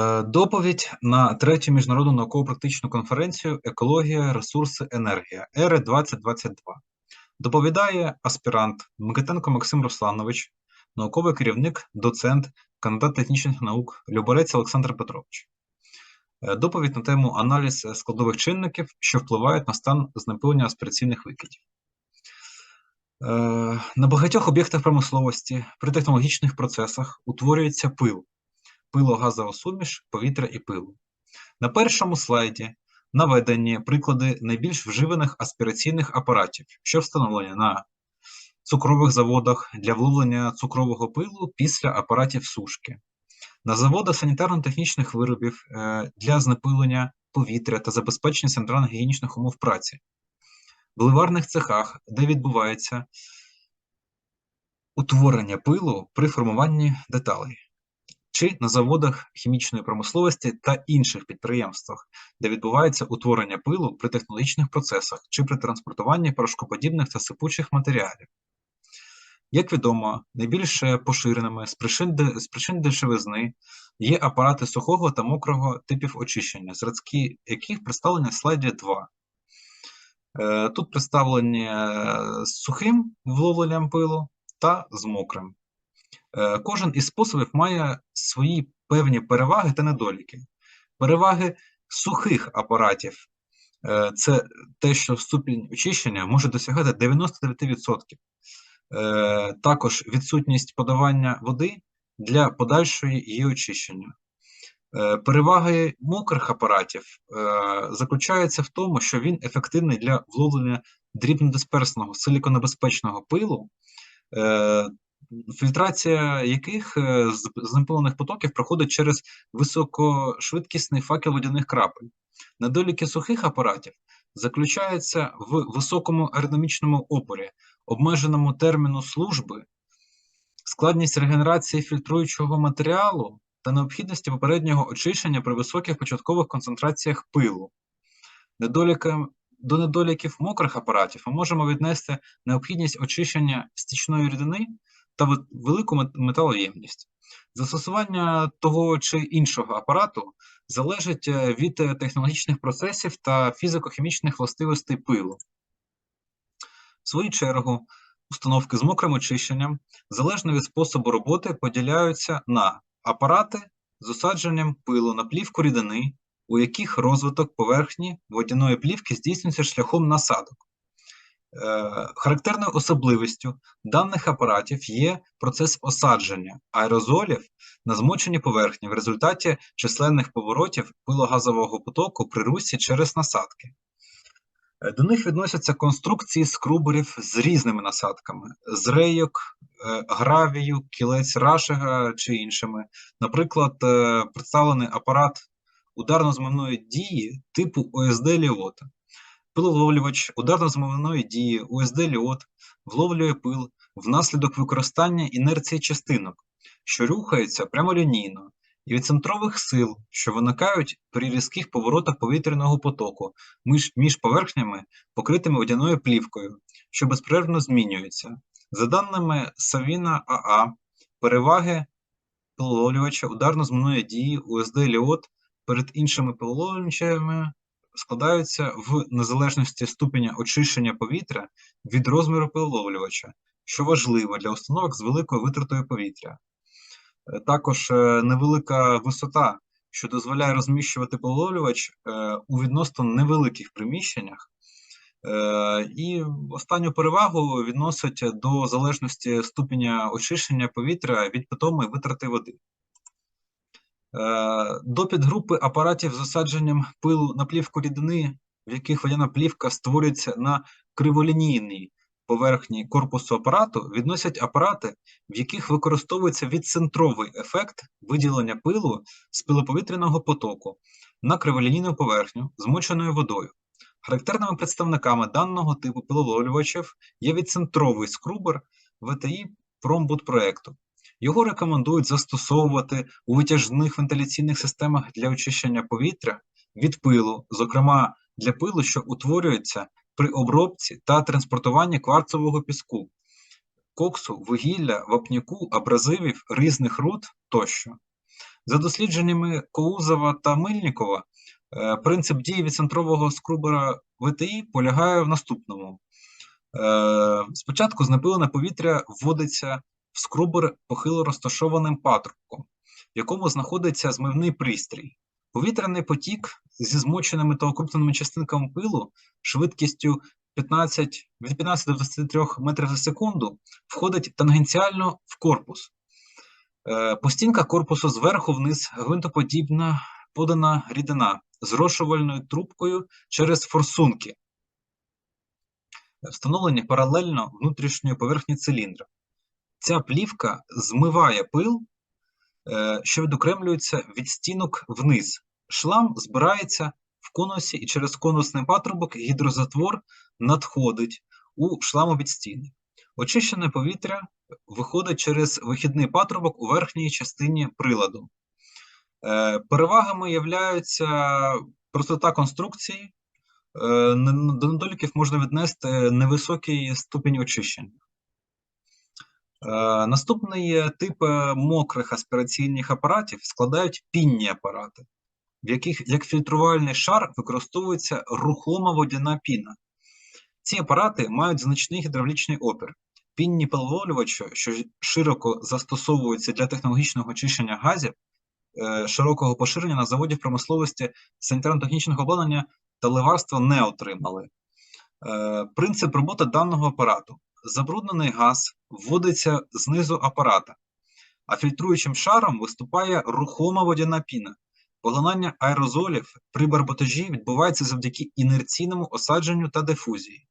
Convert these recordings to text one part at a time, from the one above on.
Е, доповідь на третю міжнародну науково-практичну конференцію Екологія, ресурси, енергія ЕРЕ 2022. Доповідає аспірант Микитенко Максим Русланович, науковий керівник, доцент, кандидат технічних наук Люборець Олександр Петрович. Е, доповідь на тему аналіз складових чинників, що впливають на стан знепилення аспіраційних викидів. Е, на багатьох об'єктах промисловості при технологічних процесах утворюється пил пилогазова суміш, повітря і пилу. На першому слайді наведені приклади найбільш вживаних аспіраційних апаратів, що встановлені на цукрових заводах для вловлення цукрового пилу після апаратів сушки, на заводах санітарно-технічних виробів е, для знепилення повітря та забезпечення санітарно-гігієнічних умов праці, в ливарних цехах, де відбувається утворення пилу при формуванні деталей чи на заводах хімічної промисловості та інших підприємствах, де відбувається утворення пилу при технологічних процесах чи при транспортуванні порошкоподібних та сипучих матеріалів. Як відомо, найбільш поширеними з причин, з причин дешевизни є апарати сухого та мокрого типів очищення, зразки яких представлені в слайді 2. Е, тут представлені з сухим вловленням пилу та з мокрим. Е, кожен із способів має свої певні переваги та недоліки. Переваги сухих апаратів е, це те, що ступінь очищення може досягати 99%. Е, також відсутність подавання води для подальшої її очищення. Переваги мокрих апаратів заключаються в тому, що він ефективний для вловлення дрібнодисперсного силіконебезпечного пилу фільтрація яких е, з знепилених потоків проходить через високошвидкісний факел водяних крапель. Недоліки сухих апаратів заключаються в високому аеродинамічному опорі, обмеженому терміну служби, складність регенерації фільтруючого матеріалу та необхідності попереднього очищення при високих початкових концентраціях пилу. Недоліками до недоліків мокрих апаратів ми можемо віднести необхідність очищення стічної рідини та велику металоємність. Застосування того чи іншого апарату залежить е, від е, технологічних процесів та фізико-хімічних властивостей пилу. В свою чергу, установки з мокрим очищенням, залежно від способу роботи, поділяються на апарати з осадженням пилу на плівку рідини, у яких розвиток поверхні водяної плівки здійснюється шляхом насадок. Е, характерною особливістю даних апаратів є процес осадження аерозолів на змоченій поверхні в результаті численних поворотів пилогазового потоку при русі через насадки. Е, до них відносяться конструкції скруберів з різними насадками: з рейок, е, гравію, кілець рашега чи іншими. Наприклад, представлений апарат ударно-змивної дії типу ОСД Ліота. Пиловловлювач ударно-змивної дії УСД-льот вловлює пил внаслідок використання інерції частинок, що рухаються прямолінійно, і від центрових сил, що виникають при різких поворотах повітряного потоку між, поверхнями, покритими водяною плівкою, що безперервно змінюються. За даними Савіна АА, переваги пиловлювача ударно-змивної дії УСД-льот перед іншими пиловлювачами складаються в незалежності ступеня очищення повітря від розміру пиловлювача, що важливо для установок з великою витратою повітря. Е, також е, невелика висота, що дозволяє розміщувати пиловлювач е, у відносно невеликих приміщеннях. І останню перевагу відносить до залежності ступеня очищення повітря від питомої витрати води. Е, до підгрупи апаратів з осадженням пилу на плівку рідини, в яких водяна плівка створюється на криволінійній поверхні корпусу апарату, відносять апарати, в яких використовується відцентровий ефект виділення пилу з пилоповітряного потоку на криволінійну поверхню, змоченою водою. Характерними представниками даного типу пиловолювачів є відцентровий скрубер ВТІ промбудпроекту. Його рекомендують застосовувати у витяжних вентиляційних системах для очищення повітря від пилу, зокрема для пилу, що утворюється при обробці та транспортуванні кварцового піску, коксу, вугілля, вапняку, абразивів, різних руд тощо. За дослідженнями Коузова та Мильнікова, е, принцип дії відцентрового скрубера ВТІ полягає в наступному. Е, Спочатку знепилене повітря вводиться в скрубер похило розташованим патрубком, в якому знаходиться змивний пристрій. Повітряний потік зі змоченими та окрупненими частинками пилу швидкістю 15, від 15 до 23 метрів за секунду входить тангенціально в корпус. Е, По стінках корпусу зверху вниз гвинтоподібна подана рідина з розшувальною трубкою через форсунки, встановлені паралельно внутрішньої поверхні циліндра. Ця плівка змиває пил, е, що відокремлюється від стінок вниз. Шлам збирається в конусі і через конусний патрубок гідрозатвор надходить у шламовідстійник. Очищене повітря виходить через вихідний патрубок у верхній частині приладу. Е, Перевагами являються простота конструкції, е, до недоліків можна віднести невисокий ступінь очищення. Е, Наступний тип мокрих аспіраційних апаратів складають пінні апарати, в яких як фільтрувальний шар використовується рухома водяна піна. Ці апарати мають значний гідравлічний опір. Пінні пиловолювачі, що широко застосовуються для технологічного очищення газів, е, широкого поширення на заводі в промисловості санітарно-технічного обладнання та ливарства не отримали. Е, Принцип роботи даного апарату. Забруднений газ вводиться знизу апарата, а фільтруючим шаром виступає рухома водяна піна. Поглинання аерозолів при барботажі відбувається завдяки інерційному осадженню та дифузії.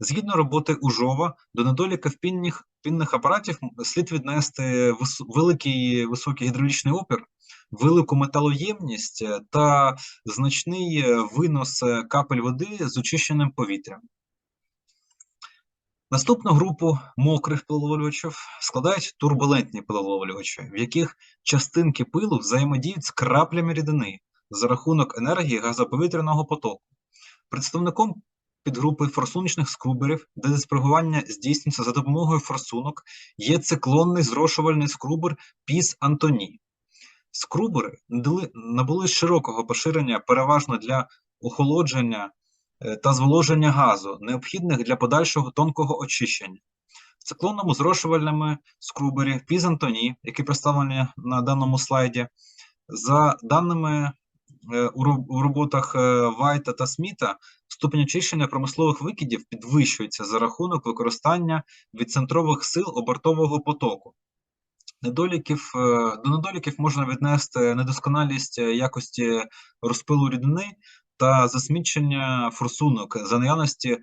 Згідно роботи Ужова, до недоліків пінних, пінних апаратів слід віднести вис- великий високий гідравлічний опір, велику металоємність та значний винос капель води з очищеним повітрям. Наступну групу мокрих пиловолювачів складають турбулентні пиловолювачі, в яких частинки пилу взаємодіють з краплями рідини за рахунок енергії газоповітряного потоку. Представником підгрупи форсуночних скруберів, де диспригування здійснюється за допомогою форсунок, є циклонний зрошувальний скрубер Піс Антоні. Скрубери набули широкого поширення переважно для охолодження та зволоження газу, необхідних для подальшого тонкого очищення. В циклонному зрошувальному скрубері Піз Антоні, які представлені на даному слайді, за даними е, у роботах е, Вайта та Сміта, ступінь очищення промислових викидів підвищується за рахунок використання відцентрових сил обертового потоку. Недоліків, е, до недоліків можна віднести недосконалість е, якості розпилу рідини та засмічення форсунок за наявності е,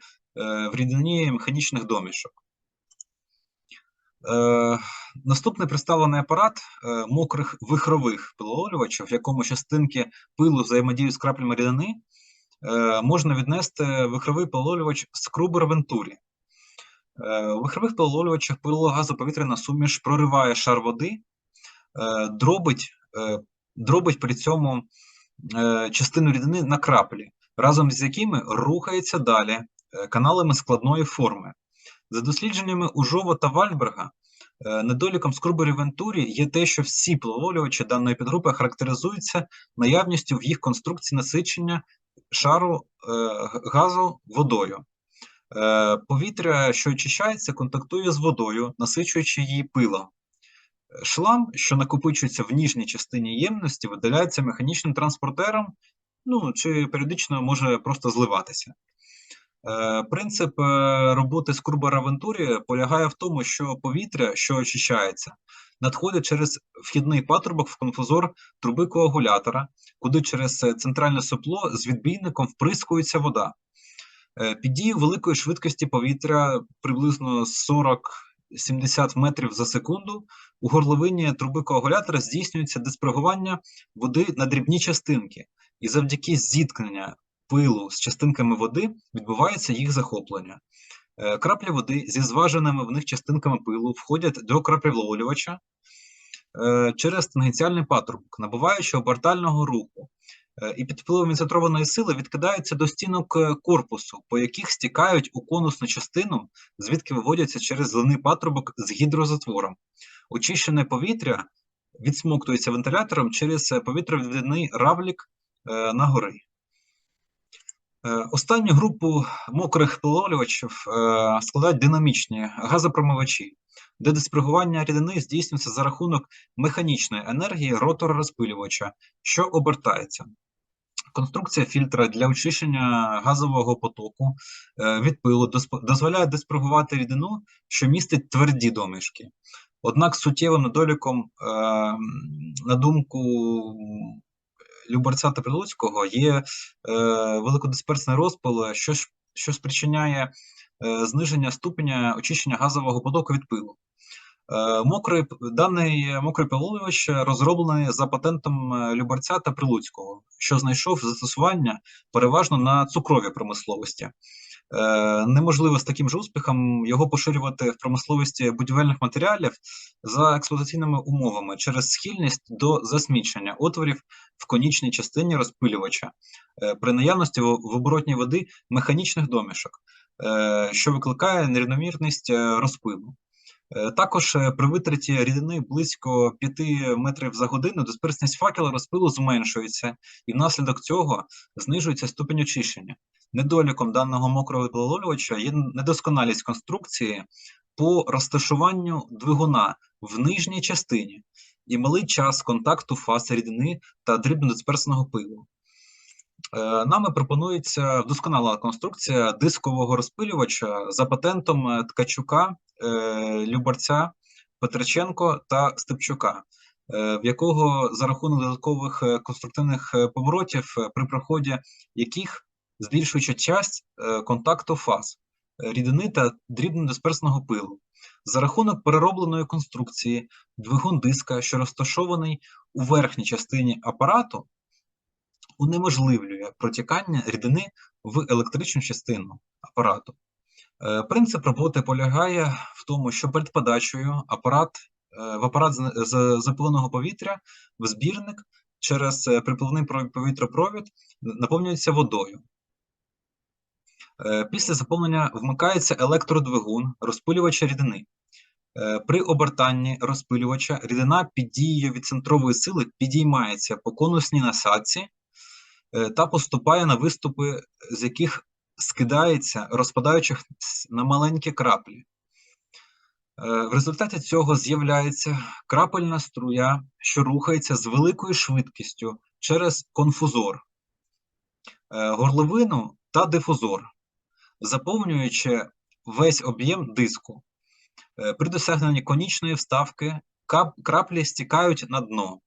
в рідині механічних домішок. Е, Наступний представлений апарат е, мокрих вихрових пиловолювачів, в якому частинки пилу взаємодіють з краплями рідини, можна віднести вихровий пиловолювач Скрубер Вентурі. Е, У вихрових пиловолювачах пилогазоповітряна суміш прориває шар води, дробить, дробить при цьому частину рідини на краплі, разом з якими рухається далі е, каналами складної форми. За дослідженнями Ужова та Вальберга, е, недоліком скруберів Вентурі є те, що всі пиловолювачі даної підгрупи характеризуються наявністю в їх конструкції насичення шару е, газу водою. Е, Повітря, що очищається, контактує з водою, насичуючи її пилом. Шлам, що накопичується в ніжній частині ємності, видаляється механічним транспортером, ну чи періодично може просто зливатися. Е, Принцип е, роботи скрубера Вентурі полягає в тому, що повітря, що очищається, надходить через вхідний патрубок в конфузор труби коагулятора, куди через е, центральне сопло з відбійником вприскується вода. Під дією великої швидкості повітря приблизно 40-70 метрів за секунду у горловині труби коагулятора здійснюється диспригування води на дрібні частинки, і завдяки зіткнення пилу з частинками води відбувається їх захоплення. Е, Краплі води зі зваженими в них частинками пилу входять до краплевловлювача е, через тангенціальний патрубок, набуваючи обертального руху, і під впливом інцентрованої сили відкидаються до стінок е, корпусу, по яких стікають у конусну частину, звідки виводяться через зелений патрубок з гідрозатвором. Очищене повітря відсмоктується вентилятором через е, равлік е, на гори. Е, Останню групу мокрих пиловлювачів е, складають динамічні газопромивачі, де диспригування рідини здійснюється за рахунок механічної енергії ротора розпилювача, що обертається. Конструкція фільтра для очищення газового потоку е, від пилу дозволяє диспригувати рідину, що містить тверді домішки. Однак суттєвим недоліком, е, на думку м, Любарця та Прилуцького, є е, великодисперсний розпил, що, що спричиняє зниження ступеня очищення газового потоку від пилу. Е, Мокрий, даний мокрий пиловлювач розроблений за патентом е, Любарця та Прилуцького, що знайшов застосування переважно на цукровій промисловості. Е, Неможливо з таким же успіхом його поширювати в промисловості будівельних матеріалів за експлуатаційними умовами через схильність до засмічення отворів в конічній частині розпилювача при наявності в оборотній води механічних домішок, що викликає нерівномірність розпилу. Е, Також е, при витраті рідини близько 5 метрів за годину дисперсність факела розпилу зменшується, і внаслідок цього знижується ступінь очищення. Недоліком даного мокрого пиловлювача є недосконалість конструкції по розташуванню двигуна в нижній частині і малий час контакту фаз рідини та дрібнодисперсного пилу. Е, Нами пропонується вдосконала конструкція дискового розпилювача за патентом е, Ткачука, е, Любарця, Петриченко та Степчука, в якого за рахунок додаткових конструктивних поворотів, при проході яких збільшуючи час е, контакту фаз рідини та дрібнодисперсного пилу. За рахунок переробленої конструкції двигун диска, що розташований у верхній частині апарату, унеможливлює протікання рідини в електричну частину апарату. Е, Принцип роботи полягає в тому, що перед подачею апарат, е, в апарат з- запиленого повітря в збірник через е, припливний про- повітропровід наповнюється водою. Після заповнення вмикається електродвигун розпилювача рідини. При обертанні розпилювача рідина під дією від центрової сили підіймається по конусній насадці та поступає на виступи, з яких скидається, розпадаючись на маленькі краплі. Е, В результаті цього з'являється крапельна струя, що рухається з великою швидкістю через конфузор, е, горловину та дифузор, заповнюючи весь об'єм диску. Е, При досягненні конічної вставки краплі стікають на дно.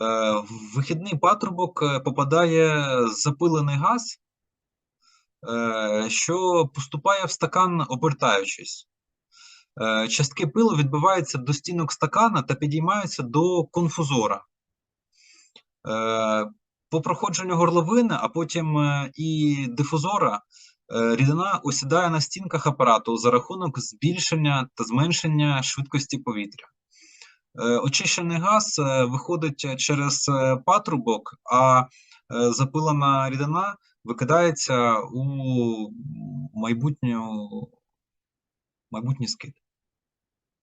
Е, В вихідний патрубок е, попадає запилений газ, е, що поступає в стакан, обертаючись. Е, Частки пилу відбиваються до стінок стакана та підіймаються до конфузора. Е, По проходженню горловини, а потім е, і дифузора, е, рідина осідає на стінках апарату за рахунок збільшення та зменшення швидкості повітря. Е, Очищений газ е, виходить е, через патрубок, а запилена рідина викидається у майбутню, майбутній скид.